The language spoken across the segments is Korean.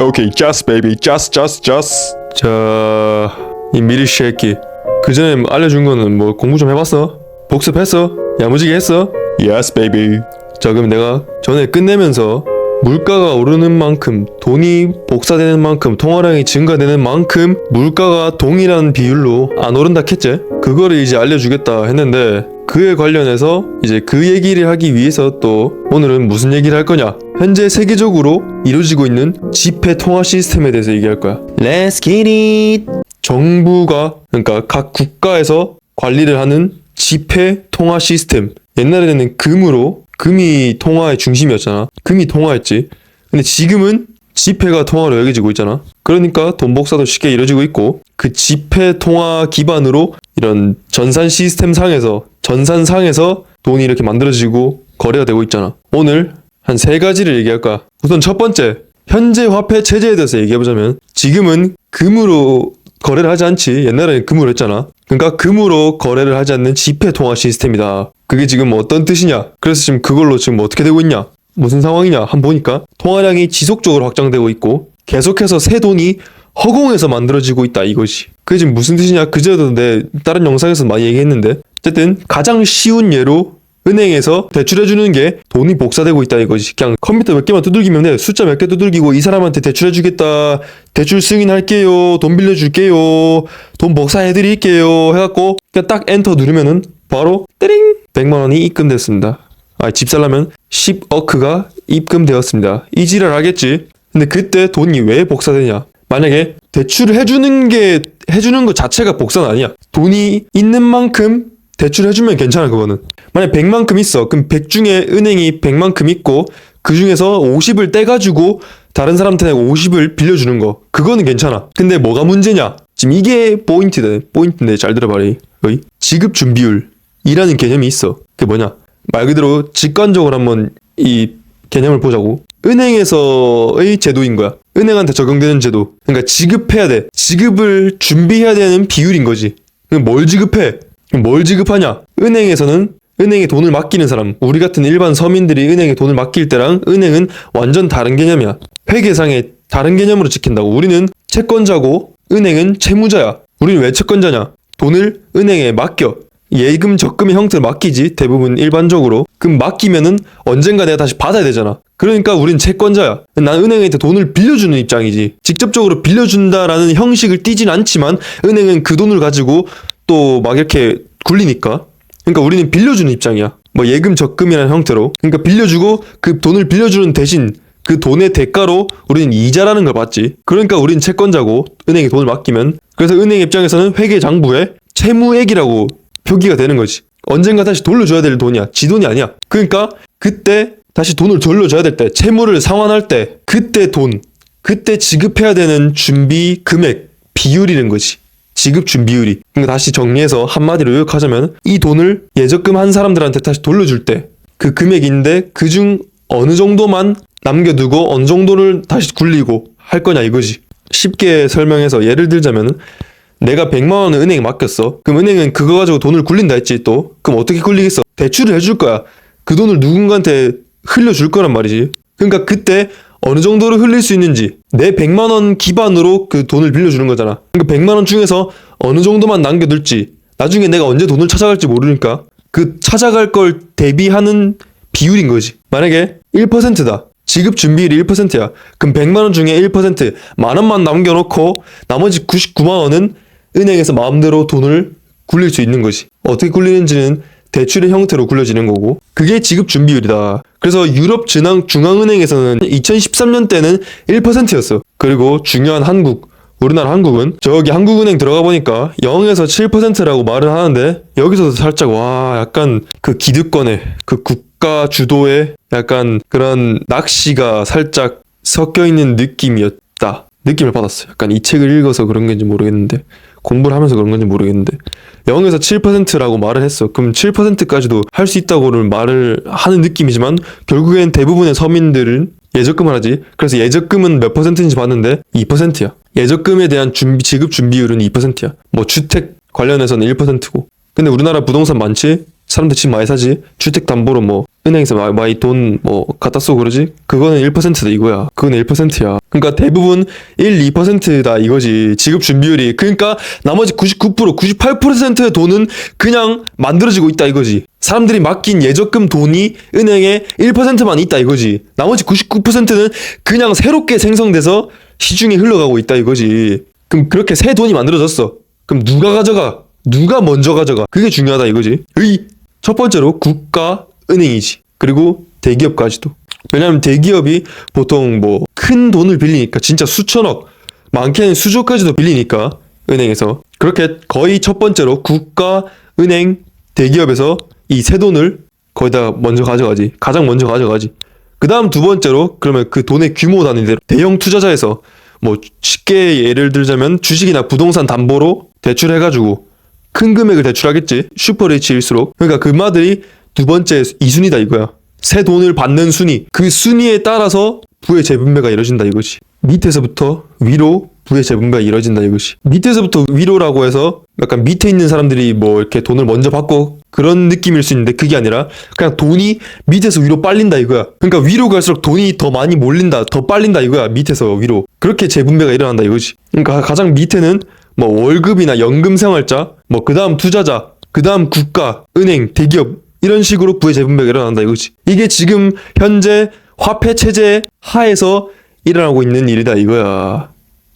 Okay, just baby, just, just, just. 자, 이 미리 새끼. 그 전에 알려준 거는 뭐 공부 좀 해봤어? 복습했어? 야무지게 했어? Yes, baby. 자, 그럼 내가 전에 끝내면서 물가가 오르는 만큼 돈이 복사되는 만큼 통화량이 증가되는 만큼 물가가 동일한 비율로 안 오른다 했지? 그거를 이제 알려주겠다 했는데 그에 관련해서 이제 그 얘기를 하기 위해서 또 오늘은 무슨 얘기를 할 거냐? 현재 세계적으로 이루어지고 있는 지폐 통화 시스템에 대해서 얘기할 거야. Let's get it. 정부가 그러니까 각 국가에서 관리를 하는 지폐 통화 시스템. 옛날에는 금으로 금이 통화의 중심이었잖아. 금이 통화했지. 근데 지금은 지폐가 통화로 여겨지고 있잖아. 그러니까 돈 복사도 쉽게 이루어지고 있고 그 지폐 통화 기반으로 이런 전산 시스템 상에서 전산 상에서 돈이 이렇게 만들어지고 거래가 되고 있잖아. 오늘 한 세 가지를 얘기할 거야. 우선 첫 번째 현재 화폐 체제에 대해서 얘기해 보자면 지금은 금으로 거래를 하지 않지. 옛날에는 금으로 했잖아. 그러니까 금으로 거래를 하지 않는 지폐 통화 시스템이다. 그게 지금 어떤 뜻이냐? 그래서 지금 그걸로 지금 뭐 어떻게 되고 있냐? 무슨 상황이냐? 한번 보니까 통화량이 지속적으로 확장되고 있고 계속해서 새 돈이 허공에서 만들어지고 있다 이거지. 그게 지금 무슨 뜻이냐? 그제도 내 다른 영상에서 많이 얘기했는데 어쨌든 가장 쉬운 예로 은행에서 대출해주는 게 돈이 복사되고 있다 이거지. 그냥 컴퓨터 몇 개만 두들기면 돼. 숫자 몇 개 두들기고 이 사람한테 대출해주겠다. 대출 승인할게요. 돈 빌려줄게요. 돈 복사해드릴게요. 해갖고 그냥 딱 엔터 누르면은 바로 띠링 100만 원이 입금됐습니다. 아, 집 살려면 10어크가 입금되었습니다. 이 지랄 하겠지? 근데 그때 돈이 왜 복사되냐? 만약에 대출을 해주는 게, 해주는 것 자체가 복사는 아니야. 돈이 있는 만큼 대출해주면 괜찮아, 그거는. 만약 100만큼 있어. 그럼 100 중에 은행이 100만큼 있고, 그 중에서 50을 떼가지고 다른 사람한테 50을 빌려주는 거. 그거는 괜찮아. 근데 뭐가 문제냐? 지금 이게 포인트다. 포인트인데 잘 들어봐라. 어이? 지급 준비율이라는 개념이 있어. 그게 뭐냐? 말 그대로 직관적으로 한번 이 개념을 보자고. 은행에서의 제도인 거야. 은행한테 적용되는 제도. 그러니까 지급해야 돼. 지급을 준비해야 되는 비율인 거지. 뭘 지급해? 뭘 지급하냐? 은행에서는 은행에 돈을 맡기는 사람, 우리 같은 일반 서민들이 은행에 돈을 맡길 때랑 은행은 완전 다른 개념이야. 회계상의 다른 개념으로 지킨다고. 우리는 채권자고 은행은 채무자야. 우리는 왜 채권자냐? 돈을 은행에 맡겨. 예금 적금의 형태로 맡기지 대부분 일반적으로. 그럼 맡기면은 언젠가 내가 다시 받아야 되잖아. 그러니까 우린 채권자야. 난 은행한테 돈을 빌려주는 입장이지. 직접적으로 빌려준다라는 형식을 띠진 않지만 은행은 그 돈을 가지고 또 막 이렇게 굴리니까. 그러니까 우리는 빌려주는 입장이야. 뭐 예금 적금이라는 형태로. 그러니까 빌려주고 그 돈을 빌려주는 대신 그 돈의 대가로 우리는 이자라는 걸 받지. 그러니까 우린 채권자고 은행에 돈을 맡기면. 그래서 은행 입장에서는 회계 장부에 채무액이라고 표기가 되는 거지. 언젠가 다시 돌려줘야 될 돈이야. 지 돈이 아니야. 그러니까 그때 다시 돈을 돌려줘야 될 때, 채무를 상환할 때, 그때 돈, 그때 지급해야 되는 준비 금액 비율이는 거지. 지급 준비율이. 그러니까 다시 정리해서 한마디로 요약하자면 이 돈을 예적금 한 사람들한테 다시 돌려줄 때 그 금액인데 그 중 어느 정도만 남겨두고 어느 정도를 다시 굴리고 할 거냐 이거지. 쉽게 설명해서 예를 들자면 내가 100만 원을 은행에 맡겼어. 그럼 은행은 그거 가지고 돈을 굴린다 했지 또. 그럼 어떻게 굴리겠어? 대출을 해줄 거야. 그 돈을 누군가한테 흘려줄 거란 말이지. 그러니까 그때 어느 정도로 흘릴 수 있는지 내 100만 원 기반으로 그 돈을 빌려주는 거잖아. 그러니까 100만 원 중에서 어느 정도만 남겨둘지 나중에 내가 언제 돈을 찾아갈지 모르니까 그 찾아갈 걸 대비하는 비율인 거지. 만약에 1%다. 지급 준비율이 1%야. 그럼 100만 원 중에 1%, 만 원만 남겨놓고 나머지 99만 원은 은행에서 마음대로 돈을 굴릴 수 있는 거지. 어떻게 굴리는지는 대출의 형태로 굴려지는 거고 그게 지급 준비율이다. 그래서 유럽 중앙 중앙은행에서는 2013년 때는 1%였어. 그리고 중요한 한국 우리나라 한국은 저기 한국은행 들어가 보니까 0에서 7%라고 말을 하는데 여기서도 살짝 와 약간 그 기득권의 그 국가 주도의 약간 그런 낚시가 살짝 섞여 있는 느낌이었다. 느낌을 받았어요. 약간 이 책을 읽어서 그런 건지 모르겠는데 공부를 하면서 그런 건지 모르겠는데 0에서 7%라고 말을 했어. 그럼 7%까지도 할 수 있다고는 말을 하는 느낌이지만 결국엔 대부분의 서민들은 예적금을 하지. 그래서 예적금은 몇 퍼센트인지 봤는데 2%야. 예적금에 대한 준비, 지급 준비율은 2%야. 뭐 주택 관련해서는 1%고. 근데 우리나라 부동산 많지? 사람들 집 많이 사지 주택담보로 뭐 은행에서 마- 많이 돈 뭐 갖다 쓰고 그러지? 그거는 1%다 이거야. 그건 1%야. 그러니까 대부분 1, 2%다 이거지. 지급 준비율이. 그러니까 나머지 99% 98%의 돈은 그냥 만들어지고 있다 이거지. 사람들이 맡긴 예적금 돈이 은행에 1%만 있다 이거지. 나머지 99%는 그냥 새롭게 생성돼서 시중에 흘러가고 있다 이거지. 그럼 그렇게 새 돈이 만들어졌어. 그럼 누가 가져가? 누가 먼저 가져가? 그게 중요하다 이거지. 의. 첫 번째로 국가 은행이지. 그리고 대기업까지도. 왜냐하면 대기업이 보통 뭐 큰 돈을 빌리니까 진짜 수천억 많게는 수조까지도 빌리니까 은행에서. 그렇게 거의 첫 번째로 국가 은행 대기업에서 이새 돈을 거의 다 먼저 가져가지. 가장 먼저 가져가지. 그 다음 두 번째로 그러면 그 돈의 규모 단위대로 대형 투자자에서 뭐 쉽게 예를 들자면 주식이나 부동산 담보로 대출해가지고 큰 금액을 대출하겠지. 슈퍼리치일수록. 그러니까 그 마들이 두 번째 2순위다 이거야. 새 돈을 받는 순위. 그 순위에 따라서 부의 재분배가 이루어진다 이거지. 밑에서부터 위로 부의 재분배가 이루어진다 이거지. 밑에서부터 위로라고 해서 약간 밑에 있는 사람들이 뭐 이렇게 돈을 먼저 받고 그런 느낌일 수 있는데 그게 아니라 그냥 돈이 밑에서 위로 빨린다 이거야. 그러니까 위로 갈수록 돈이 더 많이 몰린다 더 빨린다 이거야. 밑에서 위로. 그렇게 재분배가 일어난다 이거지. 그러니까 가장 밑에는 뭐 월급이나 연금 생활자 뭐 그 다음 투자자 그 다음 국가 은행 대기업 이런 식으로 부의 재분배가 일어난다. 이거지. 이게 지금 현재 화폐 체제 하에서 일어나고 있는 일이다 이거야.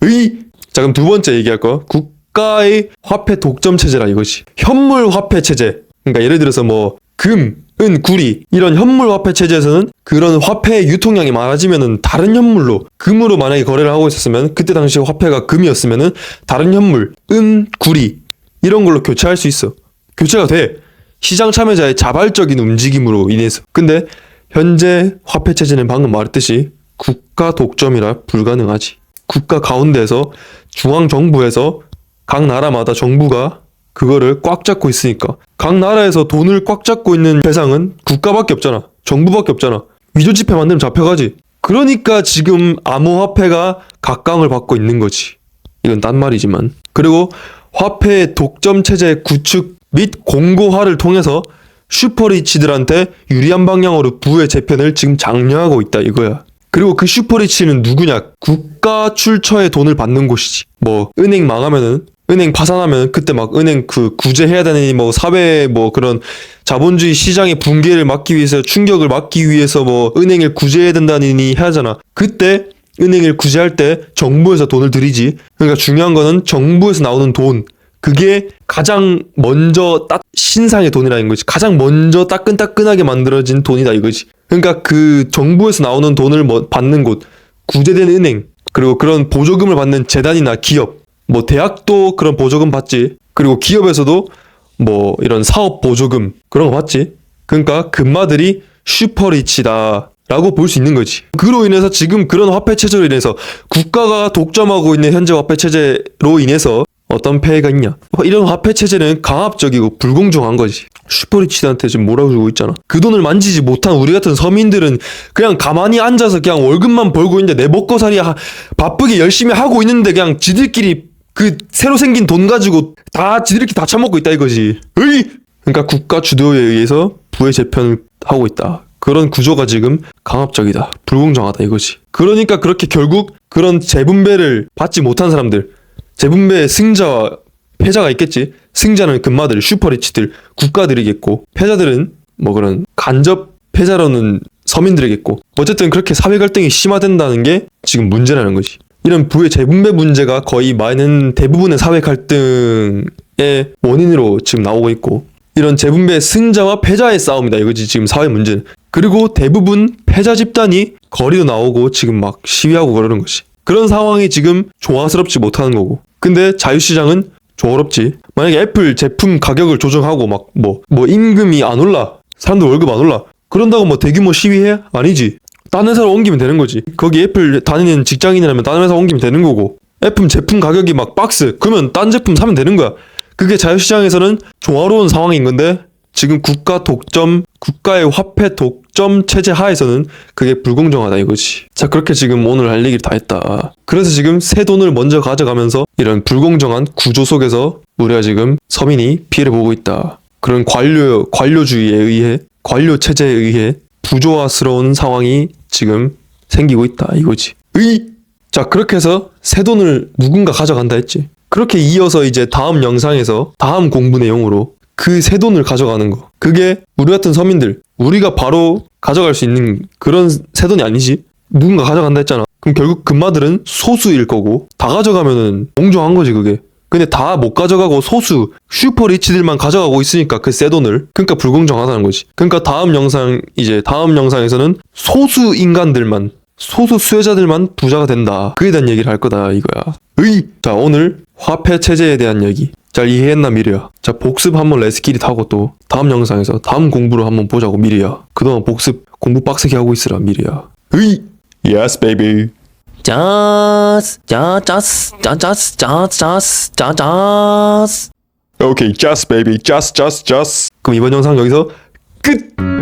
의. 자 그럼 두 번째 얘기할 거. 국가의 화폐 독점 체제라 이거지. 현물 화폐 체제. 그러니까 예를 들어서 뭐 금, 은, 구리 이런 현물 화폐 체제에서는 그런 화폐의 유통량이 많아지면은 다른 현물로 금으로 만약에 거래를 하고 있었으면 그때 당시 화폐가 금이었으면은 다른 현물 은, 구리 이런 걸로 교체할 수 있어. 교체가 돼 시장 참여자의 자발적인 움직임으로 인해서. 근데 현재 화폐 체제는 방금 말했듯이 국가 독점이라 불가능하지. 국가 가운데에서 중앙 정부에서 각 나라마다 정부가 그거를 꽉 잡고 있으니까. 각 나라에서 돈을 꽉 잡고 있는 대상은 국가밖에 없잖아. 정부밖에 없잖아. 위조 지폐 만들면 잡혀가지. 그러니까 지금 암호화폐가 각광을 받고 있는 거지. 이건 딴 말이지만. 그리고 화폐의 독점 체제 구축 및 공고화를 통해서 슈퍼리치들한테 유리한 방향으로 부의 재편을 지금 장려하고 있다 이거야. 그리고 그 슈퍼리치는 누구냐? 국가 출처의 돈을 받는 곳이지. 뭐 은행 망하면은 은행 파산하면 그때 막 은행 그 구제해야 되느니 뭐 사회 뭐 그런 자본주의 시장의 붕괴를 막기 위해서 충격을 막기 위해서 뭐 은행을 구제해야 된다느니 하잖아. 그때 은행을 구제할 때 정부에서 돈을 들이지. 그러니까 중요한 거는 정부에서 나오는 돈. 그게 가장 먼저 딱 신상의 돈이라는 거지. 가장 먼저 따끈따끈하게 만들어진 돈이다 이거지. 그러니까 그 정부에서 나오는 돈을 뭐 받는 곳, 구제된 은행, 그리고 그런 보조금을 받는 재단이나 기업, 뭐 대학도 그런 보조금 받지. 그리고 기업에서도 뭐 이런 사업 보조금 그런 거 받지. 그러니까 금마들이 슈퍼리치다. 라고 볼 수 있는 거지. 그로 인해서 지금 그런 화폐 체제로 인해서 국가가 독점하고 있는 현재 화폐 체제로 인해서 어떤 폐해가 있냐? 이런 화폐 체제는 강압적이고 불공정한 거지. 슈퍼리치한테 지금 몰아주고 있잖아. 그 돈을 만지지 못한 우리 같은 서민들은 그냥 가만히 앉아서 그냥 월급만 벌고 있는데 내 먹고살이 하- 바쁘게 열심히 하고 있는데 그냥 지들끼리 그 새로 생긴 돈 가지고 다 지들끼리 다 처먹고 있다 이거지. 으이! 그러니까 국가 주도에 의해서 부의 재편을 하고 있다. 그런 구조가 지금 강압적이다. 불공정하다 이거지. 그러니까 그렇게 결국 그런 재분배를 받지 못한 사람들, 재분배의 승자와 패자가 있겠지. 승자는 금마들, 슈퍼리치들, 국가들이겠고, 패자들은 뭐 그런 간접 패자로는 서민들이겠고. 어쨌든 그렇게 사회 갈등이 심화된다는 게 지금 문제라는 거지. 이런 부의 재분배 문제가 거의 많은 대부분의 사회 갈등의 원인으로 지금 나오고 있고, 이런 재분배 승자와 패자의 싸움이다 이거지 지금 사회 문제는 그리고 대부분 패자 집단이 거리로 나오고 지금 막 시위하고 그러는 거지 그런 상황이 지금 조화스럽지 못하는 거고 근데 자유시장은 조화롭지. 만약에 애플 제품 가격을 조정하고 막뭐뭐 임금이 안 올라 사람들 월급 안 올라 그런다고 뭐 대규모 시위해? 아니지. 딴 회사로 옮기면 되는 거지. 거기 애플 다니는 직장인이라면 딴 회사 옮기면 되는 거고. 애플 제품 가격이 막 박스 그러면 딴 제품 사면 되는 거야. 그게 자유시장에서는 조화로운 상황인 건데 지금 국가 독점, 국가의 화폐 독 점 체제 하에서는 그게 불공정하다 이거지. 자, 그렇게 지금 오늘 할 얘기를 다 했다. 그래서 지금 새 돈을 먼저 가져가면서 이런 불공정한 구조 속에서 우리가 지금 서민이 피해를 보고 있다. 그런 관료 관료주의에 의해 관료 체제에 의해 부조화스러운 상황이 지금 생기고 있다 이거지. 의. 자 그렇게 해서 새 돈을 누군가 가져간다 했지. 그렇게 이어서 이제 다음 영상에서 다음 공부 내용으로 그 새 돈을 가져가는 거. 그게 우리 같은 서민들 우리가 바로 가져갈 수 있는 그런 새 돈이 아니지. 누군가 가져간다 했잖아. 그럼 결국 금마들은 소수일 거고 다 가져가면은 공정한 거지 그게. 근데 다 못 가져가고 소수 슈퍼 리치들만 가져가고 있으니까 그새 돈을 그러니까 불공정하다는 거지. 그러니까 다음 영상 이제 다음 영상에서는 소수 인간들만 소수 수혜자들만 부자가 된다. 그에 대한 얘기를 할 거다 이거야. 의. 자 오늘 화폐 체제에 대한 얘기. 잘 이해했나 미리야. 자 복습 한번 레스키릿 하고 또 다음 영상에서 다음 공부를 한번 보자고 미리야. 그동안 복습 공부 빡세게 하고 있으라 미리야. 의. Yes, baby. 짜스 짜짜스 짜짜스 짜짜스 짜짜스 Okay, just baby, just, just, just. 그럼 이번 영상 여기서 끝.